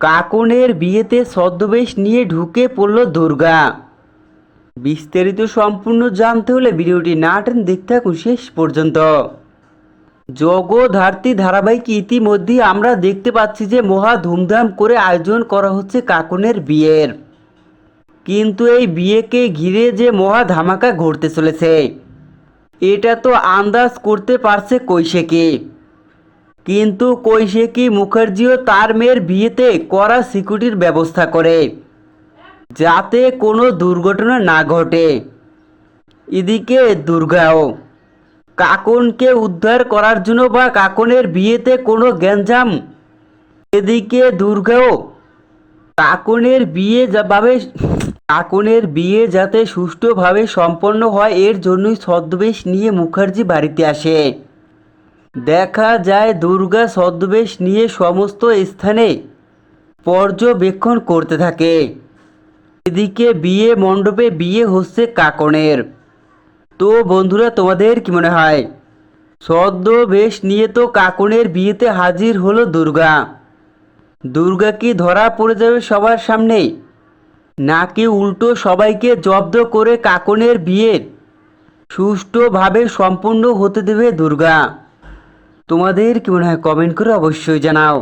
কাকনের বিয়েতে ছদ্মবেশ নিয়ে ঢুকে পড়ল দুর্গা। বিস্তারিত সম্পূর্ণ জানতে হলে ভিডিওটি না টেন দেখতে থাকুন শেষ পর্যন্ত। জগধার্তী ধারাবাহিক ইতিমধ্যেই আমরা দেখতে পাচ্ছি যে মহা ধুমধাম করে আয়োজন করা হচ্ছে কাকনের বিয়ের। কিন্তু এই বিয়েকে ঘিরে যে মহা ধামাকা ঘটতে চলেছে, এটা তো আন্দাজ করতে পারছে কৈশেকি কিন্তু কৈশেকি মুখার্জিও তার মেয়ের বিয়েতে করা সিকিউরিটির ব্যবস্থা করে, যাতে কোনো দুর্ঘটনা না ঘটে। এদিকে দুর্গাও, কাকনকে উদ্ধার করার জন্য বা কাকনের বিয়েতে কোনো গ্যাঞ্জাম? এদিকে দুর্গাও, কাকনের বিয়ে যাভাবে কাকনের বিয়ে যাতে সুষ্ঠুভাবে সম্পন্ন হয় এর জন্যই ছদ্মবেশ নিয়ে মুখার্জি বাড়িতে আসে। দেখা যায় দুর্গা ছদ্মবেশ নিয়ে সমস্ত স্থানে পর্যবেক্ষণ করতে থাকে। এদিকে বিয়ে মণ্ডপে বিয়ে হচ্ছে কাকনের। তো বন্ধুরা, তোমাদের কি মনে হয়? ছদ্মবেশ নিয়ে তো কাকনের বিয়েতে হাজির হলো দুর্গা। দুর্গা কি ধরা পড়ে যাবে সবার সামনে? নাকি উল্টো সবাইকে জব্দ করে কাকনের বিয়ের সুষ্ঠুভাবে সম্পূর্ণ হতে দেবে দুর্গা? তোমাদের কি মনে হয় কমেন্ট করে অবশ্যই জানাও।